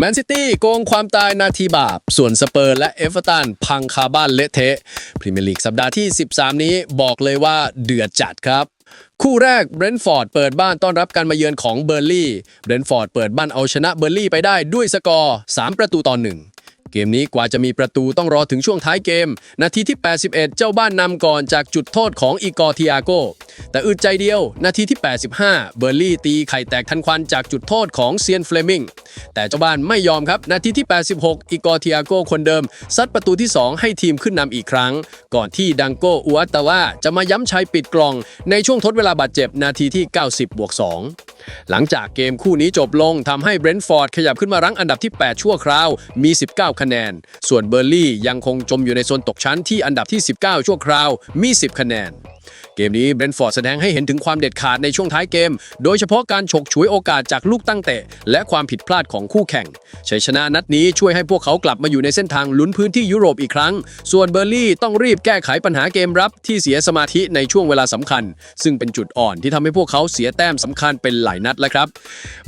แมนซิตี้โกงความตายนาทีบาป ส่วนสเปอร์และเอฟเวอร์ตันพังคาบ้านเละเทะพรีเมียร์ลีกสัปดาห์ที่ 13 นี้บอกเลยว่าเดือดจัดครับคู่แรกเบรนท์ฟอร์ดเปิดบ้านต้อนรับการมาเยือนของเบอร์ลี่เบรนท์ฟอร์ดเปิดบ้านเอาชนะเบอร์ลี่ไปได้ด้วยสกอร์ 3 ประตูต่อหนึ่ง เกมนี้กว่าจะมีประตูต้องรอถึงช่วงท้ายเกม นาทีที่ 81 เจ้าบ้านนำก่อนจากจุดโทษของอีกอร์ทิอาโก แต่อึดใจเดียว นาทีที่ 85 เบอร์ลี่ตีไข่แตกทันควันจากจุดโทษของเซียนเฟลมิง แต่เจ้าบ้านไม่ยอมครับ นาทีที่ 86 อีกอร์ทิอาโกคนเดิม ซัดประตูที่ 2 ให้ทีมขึ้นนำอีกครั้ง ก่อนที่ดังโกอุอัตตาว่าจะมาย้ำชัยปิดกล่อง ในช่วงทดเวลาบาดเจ็บนาทีที่ 90บวก2 หลังจากเกมคู่นี้จบลงทำให้เบรนท์ฟอร์ดขยับขึ้นมารั้งอันดับที่ 8 ชั่วคราว มี 19 คะแนน ส่วนเบอร์ลี่ยังคงจมอยู่ในโซนตกชั้นที่อันดับที่ 19 ชั่วคราว มี 10 คะแนน เกมนี้เบรนฟอร์ดแสดงให้เห็นถึงความเด็ดขาดในช่วงท้ายเกม โดยเฉพาะการฉกฉวยโอกาสจากลูกตั้งเตะ และความผิดพลาดของคู่แข่งชัยชนะนัดนี้ช่วยให้พวกเขากลับมาอยู่ในเส้นทางลุ้นพื้นที่ยุโรปอีกครั้ง ส่วนเบอร์ลี่ต้องรีบแก้ไขปัญหาเกมรับที่เสียสมาธิในช่วงเวลาสำคัญ ซึ่งเป็นจุดอ่อนที่ทำให้พวกเขาเสียแต้มสำคัญเป็นหลายนัดแล้วครับ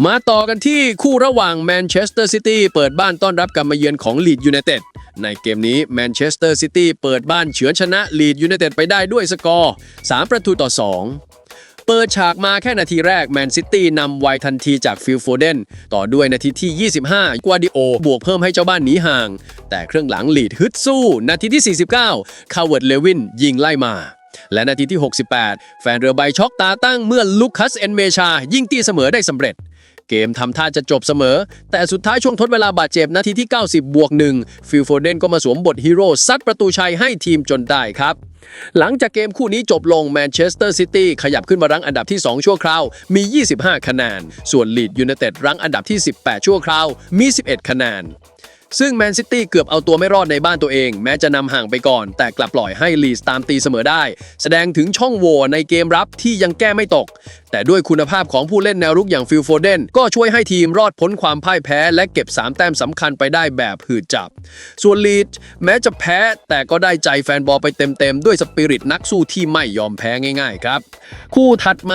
มาต่อกันที่คู่ระหว่างแมนเชสเตอร์ซิตี้เปิดบ้านต้อนรับการมาเยือนของลีดยูไนเต็ดในเกมนี้แมนเชสเตอร์ซิตี้เปิดบ้านเฉือนชนะลีดยูไนเต็ดไปได้ด้วยสกอร์3 ประตูต่อ 2 เปิดฉากมาแค่นาทีแรกแมนซิตี้นำไวทันทีจากฟิลโฟเดน ต่อด้วยนาทีที่ 25 กวาดิโอ บวกเพิ่มให้เจ้าบ้านหนีห่าง แต่เครื่องหลังลีดฮึดสู้ นาทีที่ 49 คาร์เวิร์ดเลวินยิงไล่มาและนาทีที่ 68 แฟนเรือใบช็อกตาตั้งเมื่อลูคัสเอนเมชา ยิงตีเสมอได้สำเร็จ เกมทำท่าจะจบเสมอ แต่สุดท้ายช่วงทดเวลาบาดเจ็บนาทีที่ 90 บวกหนึ่งฟิลโฟเดนก็มาสวมบทฮีโร่ซัดประตูชัยให้ทีมจนได้ครับ หลังจากเกมคู่นี้จบลงแมนเชสเตอร์ซิตี้ขยับขึ้นมารั้งอันดับที่ 2 ชั่วคราว มี 25 คะแนน ส่วนลีดยูไนเต็ดรั้งอันดับที่ 18 ชั่วคราว มี 11 คะแนน ซึ่งแมนซิตี้เกือบเอาตัวไม่รอดในบ้านตัวเอง แม้จะนำห่างไปก่อน แต่กลับปล่อยให้ลีสตามตีเสมอได้ แสดงถึงช่องโหว่ในเกมรับที่ยังแก้ไม่ตก แต่ด้วยคุณภาพของผู้เล่นแนวรุกอย่างฟิลโฟเดนก็ช่วยให้ทีมรอดพ้นความพ่ายแพ้ และเก็บ 3 แต้มสำคัญไปได้แบบหืดจับ ส่วนลีดแม้จะแพ้แต่ก็ได้ใจแฟนบอลไปเต็มๆ ด้วยสปิริตนักสู้ที่ไม่ยอมแพ้ง่ายๆครับ คู่ถัดมา